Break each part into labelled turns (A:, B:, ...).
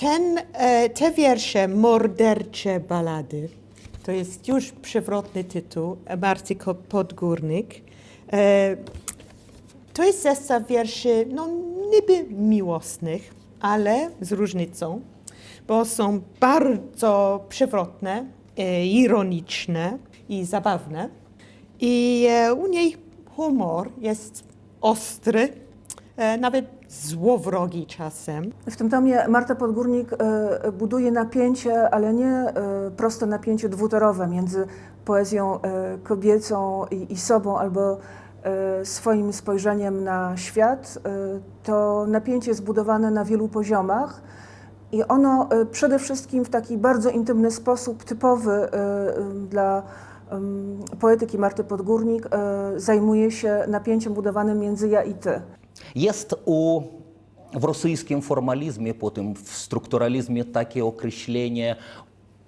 A: Ten, e, te wiersze, Mordercze Balady, to jest już przewrotny tytuł, Marty Ko- Podgórnik. E, to jest zestaw wierszy, no niby miłosnych, ale z różnicą, bo są bardzo przewrotne, e, ironiczne i zabawne. I e, u niej humor jest ostry, e, nawet złowrogi czasem.
B: W tym tomie Marta Podgórnik e, buduje napięcie, ale nie e, proste napięcie dwutorowe między poezją e, kobiecą i, i sobą albo e, swoim spojrzeniem na świat. E, To napięcie jest budowane na wielu poziomach i ono e, przede wszystkim w taki bardzo intymny sposób, typowy e, e, dla poetyki Marty Podgórnik, e, zajmuje się napięciem budowanym między ja i ty.
C: Jest у в російському формалізмі, потім в структуралізмі таке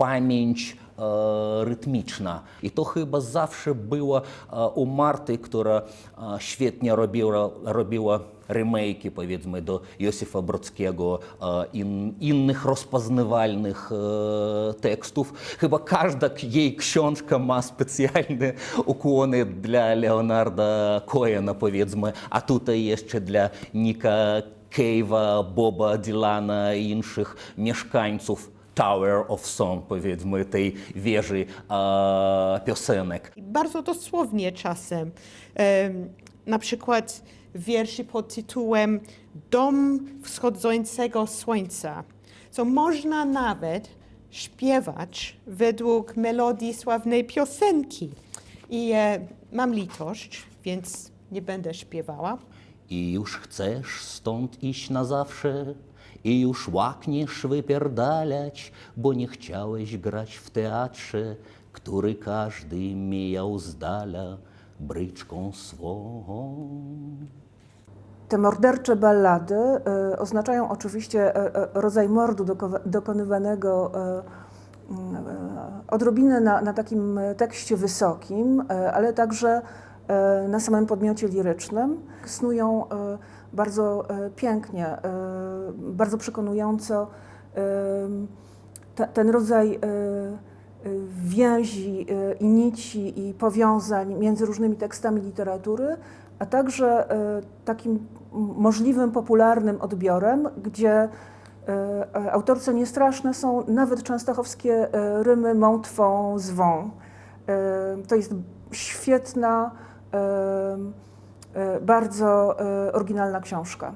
C: pamięć e, e, e, świetnie robiła, robiła remake'i, powiedzmy, do Józefa Brodskiego, e, in, innych rozpoznawalnych e, tekstów. Chyba każda książka ma dla Leonarda Cohena, powiedzmy, a tutaj jeszcze dla Nika Cave'a, Boba Dylana i innych mieszkańców Tower of Song, powiedzmy, tej wieży e, piosenek.
A: Bardzo dosłownie czasem. Em, na przykład wierszy pod tytułem Dom wschodzącego słońca. Co można nawet śpiewać według melodii sławnej piosenki. I e, mam litość, więc nie będę śpiewała.
C: I już chcesz stąd iść na zawsze, i już łakniesz wypierdalać, bo nie chciałeś grać w teatrze, który każdy mijał z dala bryczką swą.
B: Te mordercze ballady e, oznaczają oczywiście e, e, rodzaj mordu doko- dokonywanego e, odrobinę na, na takim tekście wysokim, ale także na samym podmiocie lirycznym. Snują e, bardzo e, pięknie, e, bardzo przekonująco e, te, ten rodzaj e, e, więzi e, i nici i powiązań między różnymi tekstami literatury, a także e, takim możliwym popularnym odbiorem, gdzie e, e, autorce niestraszne są nawet częstochowskie e, rymy mątwą zwą. E, To jest świetna, e, e, bardzo e, oryginalna książka.